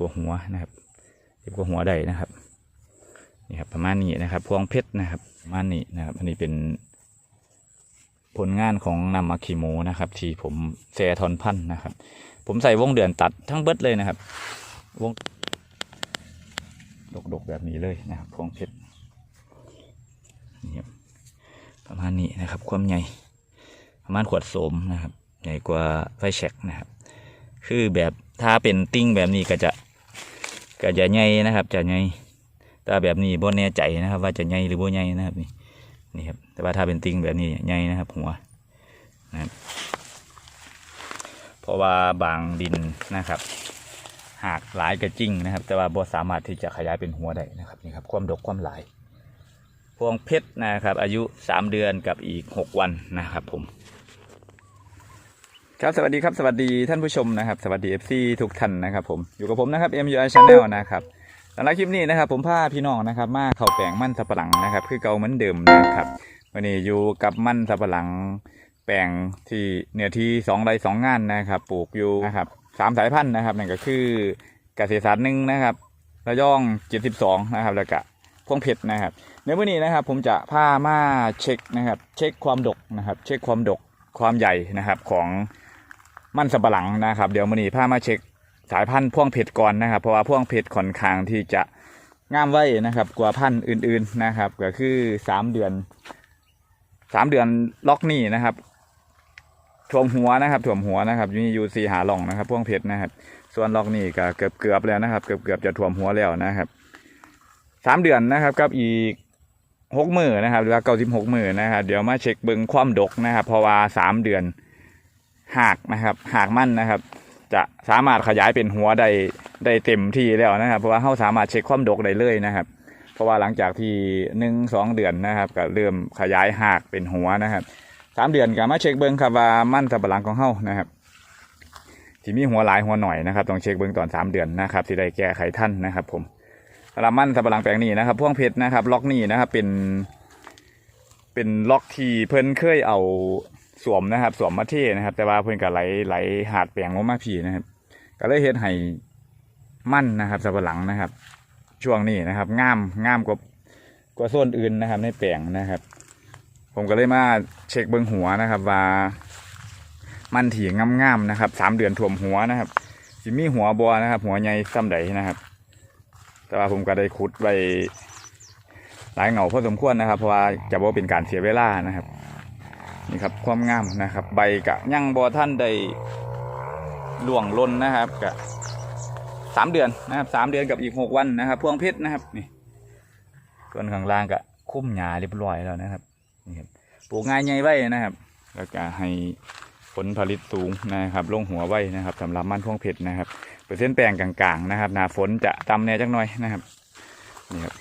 กว่าหัวนะครับสิบกว่าหัวได้นะครับนี่ครับประมาณนี้นะครับพวงเพชรนะครับประมาณนี้นะครับอันนี้เป็นผลงานของนำมาคิโมนะครับ ที่ผมแซทอนพันนะครับ ผมใส่วงเดือนตัดทั้งเบิดเลยนะครับ วงดกๆแบบนี้เลยนะครับพวงเพชรนี่ครับประมาณนี้นะครับ ความใหญ่ประมาณขวดโสมนะครับ ใหญ่กว่าไฟแช็กนะครับ คือแบบถ้าเป็นติ้งแบบนี้ก็จะ ก็จะใหญ่นะครับจะใหญ่แต่แบบนี้บ่แน่ใจนะครับ ว่าจะใหญ่หรือบ่ใหญ่นะครับนี่นี่ครับแต่ว่าถ้าเป็นติงแบบนี้ใหญ่นะครับหัวนะครับเพราะว่าบางดินนะครับ หากหลายก็จริงนะครับ แต่ว่าบ่สามารถที่จะขยายเป็นหัวได้นะครับนี่ครับความดกความหลาย พวงเพชรนะครับ อายุ 3 เดือนกับอีก 6 วันนะครับผม ครับ สวัสดีครับ สวัสดีท่านผู้ชมนะครับ สวัสดี FC ทุกท่านนะครับผม อยู่กับผมนะครับ MUI Channel นะครับสำหรับคลิปนี้นะครับ ผมพาพี่น้องนะครับ มาเข้าแปลงมั่นสับปะหลังนะครับ คือเก่าเหมือนเดิมนะครับ วันนี้อยู่กับมั่นสับปะหลัง แปลงที่เนื้อที่สองไร่สองงานนะครับ ปลูกอยู่นะครับสามสายพันธุ์นะครับ นั่นก็คือเกษตรศาสตร์หนึ่งนะครับ ระยองเจ็ดสิบสองนะครับ แล้วก็พวงเพชรนะครับ ในวันนี้นะครับ ผมจะพามาเช็คนะครับ เช็คความดกนะครับ เช็คความดกความใหญ่นะครับของ มันสำปะหลังนะครับ เดี๋ยวมันนี้พามาเช็คสายพันธุ์พ่วงเผ็ดก่อนนะครับ เพราะว่าพ่วงเผ็ดค่อนข้างที่จะงามไว้นะครับ กว่าพันธุ์อื่น ๆนะครับ ก็คือสามเดือนสามเดือนล็อกนี่นะครับถ่วมหัวนะครับถ่วมหัวนะครับอยูนี่อยูซีหาหล่องนะครับ พ่วงเผ็ดนะครับ ส่วนล็อกนี่ก็เกือบเกือบๆแล้วนะครับ เกือบเกือบๆจะถ่วมหัวแล้วนะครับสามเดือนนะครับกับอีกหกหมือนนะครับหรือว่าเก้าสิบหกหมือนะครับ เดี๋ยวมาเช็คเบิ้งความดกนะครับ เพราะว่าสามเดือน หากนะครับ หากมั่นนะครับ จะสามารถขยายเป็นหัวได้ได้เต็มที่แล้วนะครับ เพราะว่าเขาสามารถเช็คความดกได้เลยนะครับ เพราะว่าหลังจากที่หนึ่งสองเดือนนะครับ ก็เริ่มขยายหากเป็นหัวนะครับสามเดือนก็มาเช็คเบิ้งครับว่ามั่นสับะหลังของเขานะครับที่มีหัวหลายหัวหน่อยนะครับต้องเช็คเบิ้งตอนสามเดือนนะครับที่ได้แก้ไขท่านนะครับ ผมสำหรับมันสับะหลังแปลงนี้นะครับพ่วงเพชรนะครับ ล็อกนี้นะครับเป็น เป็นล็อกที่เพิ่นเคยเอา สวมนะครับสวมมาเท่นะครับ แต่ว่าเพิ่นก็ไหลไหลหาดแปลงลงมาผีนะครับ ก็เลยเฮ็ดให้มั่นนะครับสับะหลังนะครับ ช่วงนี้นะครับง่ามง่ามกว่ากว่าส่วนอื่นนะครับ ในแปลงนะครับ ผมก็เลยมาเช็คเบิ้องหัวนะครับว่ามันถี่งามๆนะครับสามเดือนถ่วมหัวนะครับสิมีหัวบัวนะครับ หัวใหญ่ซ้ำใดนะครับ แต่ว่าผมก็ได้ขุดไว้หลายเหงาพอสมควรนะครับ เพราะว่าจะบ่เป็นการเสียเวลานะครับ นี่ครับความงามนะครับ ใบกะยังบอท่านได้ล่วงล้นนะครับกะสามเดือนนะครับสามเดือนกับอีกหกวันนะครับ พวงเพชรนะครับนี่ส่วนข้างล่างกะคุ้มหญ้าเรียบร้อยแล้วนะครับนี่ครับปลูกง่ายใหญ่ไว้นะครับแล้วก็ให้ผลผลิตสูงนะครับลงหัวไว้นะครับสำหรับมันพวงเพชรนะครับเปอร์เซ็นต์แปลงกลางๆนะครับหนาฝนจะตำแน่จักหน่อยนะครับนี่ครับ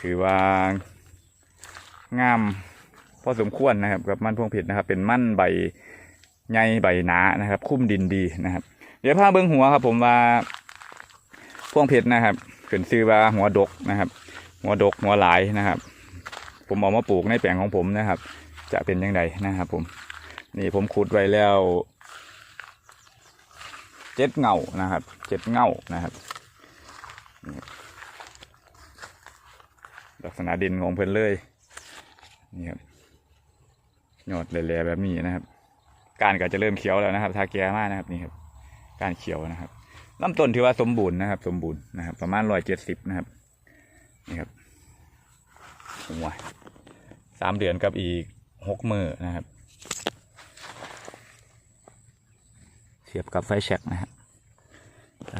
ถือว่างาม พอสมควรนะครับกับมันพวงเผ็ดนะครับ เป็นมันใบใหญ่ใบหนานะครับ คุ้มดินดีนะครับ เดี๋ยวพาเบิ้งหัวครับ ผมว่าพวงเผ็ดนะครับขึ้นซื้อว่าหัวดกนะครับ หัวดกหัวหลายนะครับ ผมเอามาปลูกในแปลงของผมนะครับ จะเป็นยังไงนะครับ ผม นี่ผมขุดไว้แล้วเจ็ดเงานะครับเจ็ดเงานะครับลักษณะดินของเพิ่นเลยนี่ครับ ยอดแหล่ๆแบบนี้นะครับ การก็จะเริ่มเขียวแล้วนะครับทาแก่มากนะครับนี่ครับ การเขียวนะครับลำต้นถือว่าสมบูรณ์นะครับ สมบูรณ์นะครับ ประมาณร้อยเจ็ดสิบนะครับนี่ครับหัวสามเดือนกับอีกหกมือนะครับ เทียบกับไฟแช็กนะครับ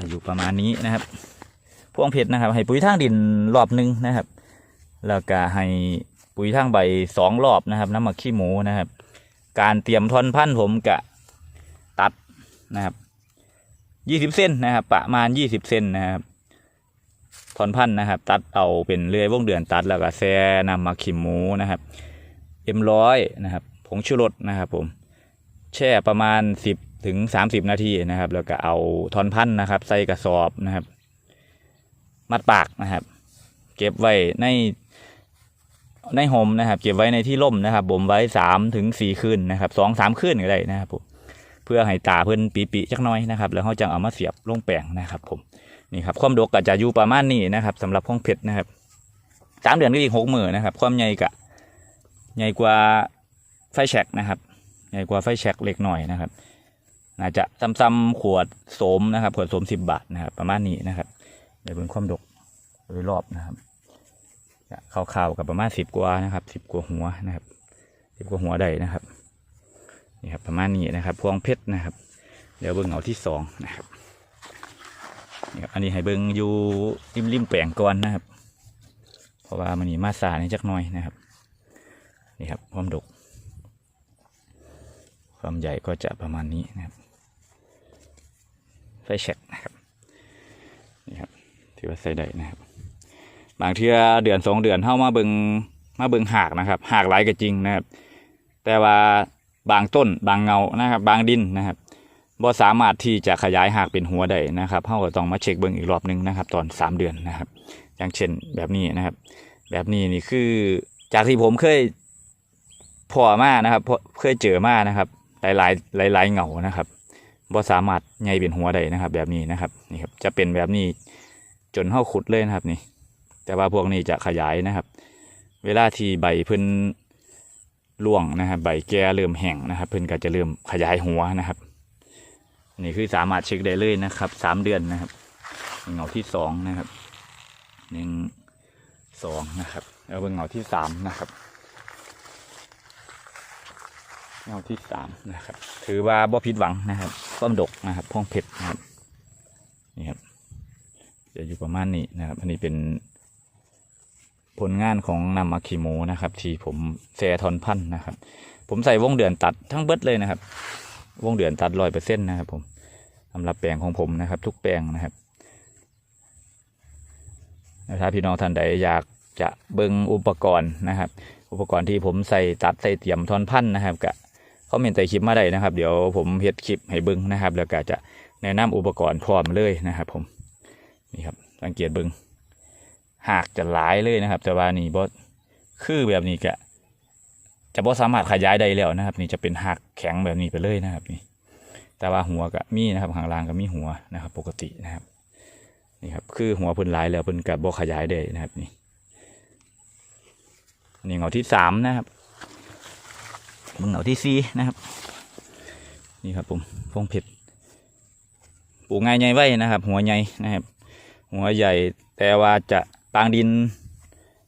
อยู่ประมาณนี้นะครับพวงเพชรนะครับ ให้ปุ๋ยทางดินรอบหนึงนะครับ แล้วก็ให้ ปุ๋ยทางใบสองรอบนะครับ น้ำหมักขี้หมูนะครับ การเตรียมท่อนพันธุ์ผมกะตัดนะครับยี่สิบเส้นนะครับ ประมาณยี่สิบเส้นนะครับท่อนพันธุ์นะครับ ตัดเอาเป็นเลื่อยวงเดือนตัดแล้วก็แซ่นำมาขิมหมูนะครับเอ็มร้อยนะครับผงชูรสนะครับ ผม แช่ประมาณสิบถึงสามสิบนาทีนะครับ แล้วก็เอาท่อนพันธุ์นะครับ ใส่กระสอบนะครับ มัดปากนะครับ เก็บไว้ใน ในโฮมนะครับ เก็บไว้ในที่ร่มนะครับบ่มไว้สามถึงสี่คืนนะครับสองสามคืนก็ได้นะครับผมเพื่อให้ตาเพิ่นปีๆจักน้อยนะครับ แล้วเขาจะเอามาเสียบลงแปลงนะครับ ผมนี่ครับความดกก็จะอยู่ประมาณนี้นะครับสำหรับห้องเพชรนะครับสามเดือนก็อีกหกหมื่นนะครับ ความใหญ่กะใหญ่กว่าไฟแช็กนะครับ ใหญ่กว่าไฟแช็กเล็กหน่อยนะครับน่าจะซ้ำๆขวดโสมนะครับ ขวดโสมสิบบาทนะครับ ประมาณนี้นะครับเดี๋ยวเป็นความดกโดยรอบนะครับ จะคร่าวๆกับประมาณสิบกว่านะครับสิบกว่าหัวนะครับสิบกว่าหัวได้นะครับนี่ครับประมาณนี้นะครับ พวงเพชรนะครับ เดี๋ยวเบิ้งเอาที่สองนะครับนี่ครับอันนี้ให้เบิ้งอยู่ริมริมแปลงก่อนนะครับ เพราะว่ามันนี่มาสานี่จักหน่อยนะครับนี่ครับความดก ความใหญ่ก็จะประมาณนี้นะครับไฟแช็กนะครับนี่ครับถือว่าใส่ได้นะครับ บางเทื่อเดือนสองเดือนเข้ามาเบิงมาเบิงหากนะครับ หากหลายก็จริงนะครับ แต่ว่าบางต้นบางเงานะครับ บางดินนะครับบ่สามารถที่จะขยายหากเป็นหัวได้นะครับเขาก็ต้องมาเช็คเบิ้งอีกรอบหนึงนะครับ ตอนสามเดือนนะครับ อย่างเช่นแบบนี้นะครับ แบบนี้นี่คือจากที่ผมเคยพอมานะครับเพราะเคยเจอมานะครับ หลายหลายหลายหลายๆเงานะครับบ่สามารถใหญ่เป็นหัวได้นะครับ แบบนี้นะครับนี่ครับจะเป็นแบบนี้จนเข้าขุดเลยนะครับนี่ แต่ว่าพวกนี้จะขยายนะครับ เวลาที่ใบเพิ่นร่วงนะครับ ใบแก่เริ่มแห้งนะครับ เพิ่นก็จะเริ่มขยายหัวนะครับ นี่คือสามารถเช็คได้เลยนะครับสามเดือนนะครับเงาที่สองนะครับหนึ่งสองนะครับแล้วเป็นเงาที่สามนะครับเงาที่สามนะครับ ถือว่าบ่ผิดหวังนะครับต้นดกนะครับพ่วงเพชรนะครับนี่ครับจะอยู่ประมาณนี้นะครับ อันนี้เป็น ผลงานของนำมาคิโมนะครับ ที่ผมแซทอนพันธุ์นะครับ ผมใส่วงเดือนตัดทั้งเบิดเลยนะครับ วงเดือนตัดร้อยเปอร์เซ็นต์นะครับ ผมสำหรับแปลงของผมนะครับ ทุกแปลงนะครับถ้าพี่น้องท่านใดอยากจะเบิ่งอุปกรณ์นะครับ อุปกรณ์ที่ผมใส่ตัดใส่เตรียมทอนพันธุ์นะครับกะเขาเมนใส่คลิปมาได้นะครับ เดี๋ยวผมเฮ็ดคลิปให้เบิ่งนะครับ แล้วก็จะแนะนำอุปกรณ์พร้อมเลยนะครับ ผมนี่ครับสังเกตเบิ่ง หากจะหลายเลยนะครับ แต่ว่านี่บอคือแบบนี้ก็จะบอสามารถขยายได้แล้วนะครับ นี่จะเป็นหักแข็งแบบนี้ไปเลยนะครับนี่แต่ว่าหัวก็มีนะครับข้างล่างก็มีหัวนะครับ ปกตินะครับนี่ครับคือหัวเพิ่นหลายแล้วเพิ่นกับบอขยายได้นะครับนี่นี่เงาที่สามนะครับมึงเงาที่สี่นะครับ นี่ครับผมพงเพชรปลูกง่ายใหญ่ไว้นะครับ หัวใหญ่นะครับ หัวใหญ่แต่ว่าจะ ปางดิน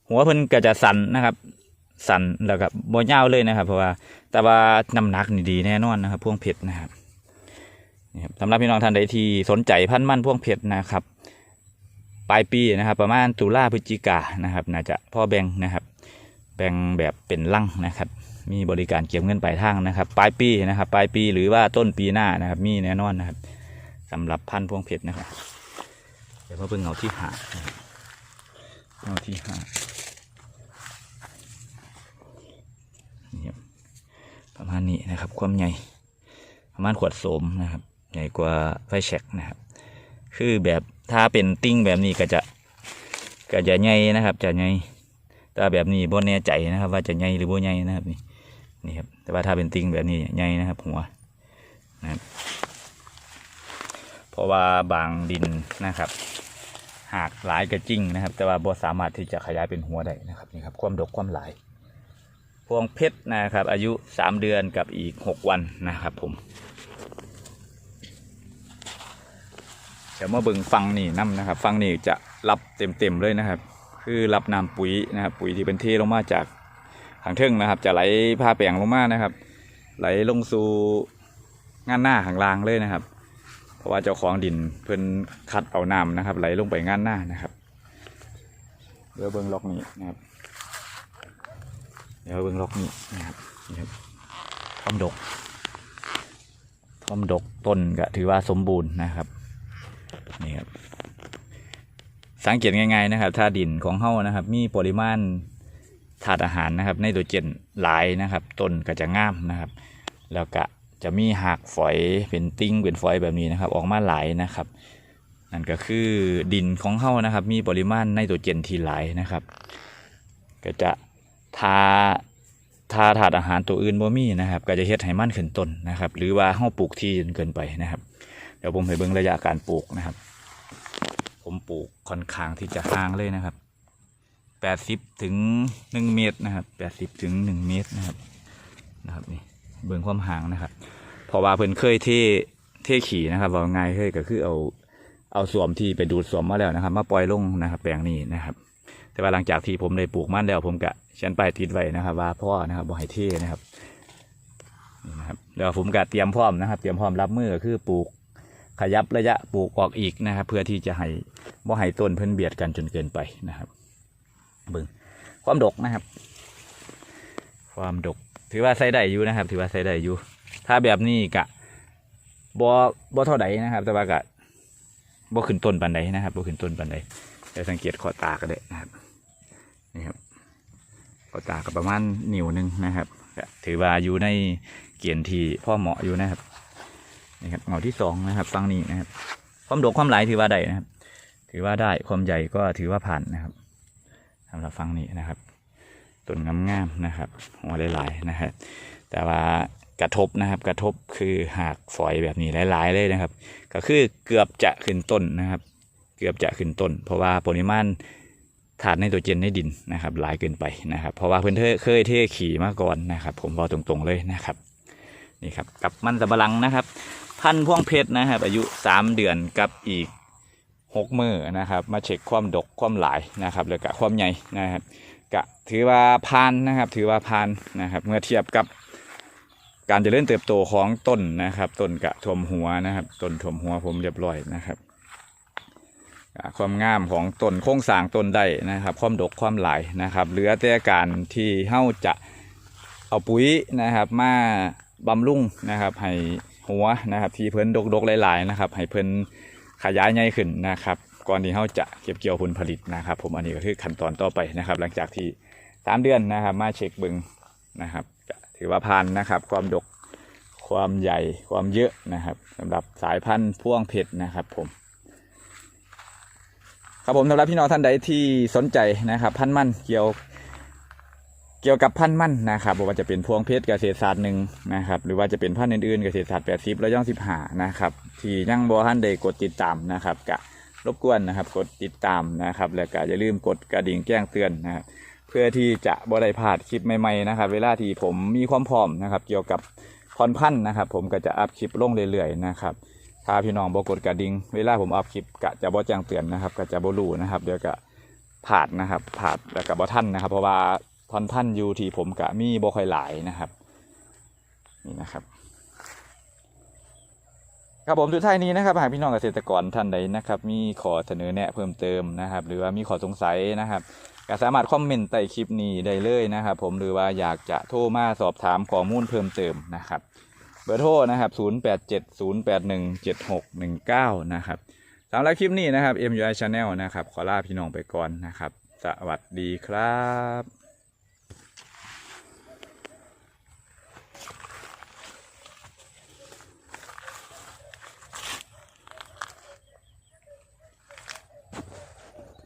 หัวเพิ่นก็จะสั่นนะครับสั่นแล้วก็บ่ยาวเลยนะครับเพราะว่าแต่ว่าน้ำหนักนี่ดีแน่นอนนะครับพวงเพชรนะครับสำหรับพี่น้องท่านใดที่สนใจพันธุ์มั่นพวงเพชรนะครับ ปลายปีนะครับ ประมาณตุลาพฤศจิกานะครับน่าจะพ่อแบ่งนะครับ แบ่งแบบเป็นลังนะครับ มีบริการเก็บเงินปลายทางนะครับ ปลายปีนะครับ ปลายปีหรือว่าต้นปีหน้านะครับ มีแน่นอนนะครับสำหรับพันธุ์พวงเพชรนะครับ เดี๋ยวมาเบิ่งเงาที่หานะครับ เงาที่หาประมาณนี้นะครับ ความใหญ่ ประมาณขวดโสมนะครับ ใหญ่กว่าไฟแช็กนะครับ คือแบบถ้าเป็นติ้งแบบนี้ก็จะก็จะใหญ่นะครับ จะใหญ่แต่แบบนี้บ่แน่ใจนะครับ ว่าจะใหญ่หรือบ่ใหญ่นะครับนี่นี่ครับแต่ว่าถ้าเป็นติ้งแบบนี้ใหญ่นะครับหัวนะครับเพราะว่าบางดินนะครับ หากหลายก็จริงนะครับ แต่ว่าบ่สามารถที่จะขยายเป็นหัวได้นะครับนี่ครับความดกความหลาย พวงเพชรนะครับ อายุสามเดือนกับอีกหกวันนะครับผมเดี๋ยวมาเบิ่งฟังนี่น้ำนะครับ ฟังนี่จะรับเต็มๆเลยนะครับ คือรับน้ำปุ๋ยนะครับ ปุ๋ยที่เป็นเทลงมาจากทางเทิงนะครับ จะไหลผ้าแปลงลงมานะครับ ไหลลงสู่งานหน้าขางลางเลยนะครับ ราะว่าเจ้าของดินเพิ่นคัดเอาน้ำนะครับ ไหลลงไปงานหน้านะครับ เดี๋ยวเบิ้งล็อกนี้นะครับ เดี๋ยวเบิ้งล็อกนี้นะครับนี่ครับทอมดกท่อมดกต้นก็ถือว่าสมบูรณ์นะครับนี่ครับสังเกตง่ายๆนะครับ ถ้าดินของเฮานะครับ มีปริมาณธาตุอาหารนะครับ ในตัวเจนหลายนะครับต้นก็จะงามนะครับ แล้วก็ จะมีหักฝอยเป็นติ้งเป็นฝอยแบบนี้นะครับ ออกมาหลายนะครับนั่นก็คือดินของเขานะครับ มีปริมาณไนโตรเจนที่หลายนะครับ ก็จะทาถ้าถาดอาหารตัวอื่นบ่มีนะครับ ก็จะเฮ็ดให้มันขึ้นต้นนะครับ หรือว่าเฮาปลูกที่จนเกินไปนะครับ เดี๋ยวผมให้เบิ่งระยะการปลูกนะครับ ผมปลูกค่อนข้างที่จะห่างเลยนะครับแปดสิบถึงหนึ่งเมตรนะครับแปดสิบถึงหนึ่งเมตรนะครับนะครับนี่ เบิ่งความห่างนะครับเพราะว่าเพิ่นเคยเทเทขี่นะครับว่าง่ายเคยก็คือเอาเอาสวมที่ไปดูดสวมมาแล้วนะครับ มาปล่อยลงนะครับ แปลงนี้นะครับ แต่ว่าหลังจากที่ผมได้ปลูกมันแล้ว ผมก็เขียนป้ายติดไว้นะครับ ว่าพ่อนะครับบ่ให้เทนะครับนี่นะครับแล้วผมก็เตรียมพร้อมนะครับ เตรียมพร้อมรับมือก็คือปลูกขยับระยะปลูกออกอีกนะครับ เพื่อที่จะให้บ่ให้ต้นเพิ่นเบียดกันจนเกินไปนะครับเบิ่งความดกนะครับ ความดก ถือว่าใส่ได้อยู่นะครับ ถือว่าใส่ได้อยู่ ถ้าแบบนี้กะบ่บ่เท่าใดนะครับ แต่ว่ากะบ่ขึ้นต้นปันใดนะครับบ่ขึ้นต้นปันใดแต่สังเกตขอตาก็ได้นะครับนี่ครับขอตาก็ประมาณนิ้วหนึ่งนะครับถือว่าอยู่ในเกณฑ์ที่พ่อเหมาะอยู่นะครับนี่ครับเหงาที่สองนะครับฟังนี้นะครับ ความโดกความไหลถือว่าได้นะครับ ถือว่าได้ความใหญ่ก็ถือว่าผ่านนะครับสำหรับฟังนี้นะครับ ต้นงามๆนะครับหัวหลายๆนะครับ แต่ว่ากระทบนะครับ กระทบคือหากฝอยแบบนี้หลายๆเลยนะครับ ก็คือเกือบจะขึ้นต้นนะครับ เกือบจะขึ้นต้น เพราะว่าปริมาณถาดไนโตรเจนในดินนะครับหลายเกินไปนะครับ เพราะว่าเพื่อนเคยเทขี่มาก่อนนะครับ ผมบอกตรงๆเลยนะครับนี่ครับกับมันสะหลังนะครับ พันพ่วงเพชรนะครับ อายุสามเดือนกับอีกหกมือนะครับ มาเช็คความดกความหลายนะครับ แล้วก็ความใหญ่นะครับ ก็ถือว่าพานนะครับ ถือว่าพานนะครับ เมื่อเทียบกับการเจริญเติบโตของต้นนะครับต้นกะทวมหัวนะครับต้นทวมหัวผมเรียบร้อยนะครับความงามของต้นโค้งสร้างต้นได้นะครับ ความดกความหลายนะครับ เหลือแต่การที่เฮาจะเอาปุ๋ยนะครับ มาบำรุงนะครับ ให้หัวนะครับ ที่เพิ่นดกๆหลาย ๆ นะครับ ให้เพิ่นขยายใหญ่ขึ้นนะครับ ก่อนที่เฮาจะเก็บเกี่ยวผลผลิตนะครับ ผมอันนี้ก็คือขั้นตอนต่อไปนะครับ หลังจากที่สามเดือนนะครับมาเช็คเบิงนะครับถือว่าผ่านนะครับ ความดกความใหญ่ความเยอะนะครับสำหรับสายพันธุ์พ่วงเพชรนะครับผมครับผมสำหรับพี่น้องท่านใดที่สนใจนะครับ พันธุ์มันเกี่ยวเกี่ยวกับพันธุ์มันนะครับบ่ว่าจะเป็นพวงเพชรเกษตรศาสตร์หนึ่งนะครับ หรือว่าจะเป็นพันธุ์อื่นๆเกษตรศาสตร์แปดสิบแล้วย่องสิบห้านะครับ ที่ยังบ่ทันได้กดติดตามนะครับกะ รบกวนนะครับ กดติดตามนะครับ แล้วก็อย่าลืมกดกระดิ่งแจ้งเตือนนะครับเพื่อที่จะบ่ได้พลาดคลิปใหม่ๆนะครับ เวลาที่ผมมีความพร้อมนะครับ เกี่ยวกับพรพันธ์นะครับ ผมก็จะอัพคลิปลงเรื่อยๆนะครับถ้าพี่น้องบ่กดกระดิ่งเวลาผมอัพคลิปก็จะบ่แจ้งเตือนนะครับ ก็จะบ่รู้นะครับ เดี๋ยวก็ผาดนะครับผาดแล้วก็บ่ทันนะครับ เพราะว่าพรพันธ์อยู่ที่ผมก็มีบ่ค่อยหลายนะครับ นี่นะครับ ครับผมสุดท้ายนี้นะครับหากพี่น้องเกษตรกรท่านใดนะครับ มีขอเสนอแนะเพิ่มเติมนะครับ หรือว่ามีขอสงสัยนะครับก็สามารถคอมเมนต์ใต้คลิปนี้ได้เลยนะครับ ผมหรือว่าอยากจะโทรมาสอบถามข้อมูลเพิ่มเติมนะครับ เบอร์โทรนะครับ 0870817619 นะครับสำหรับคลิปนี้นะครับ MUI Channel นะครับ ขอลาพี่น้องไปก่อนนะครับ สวัสดีครับ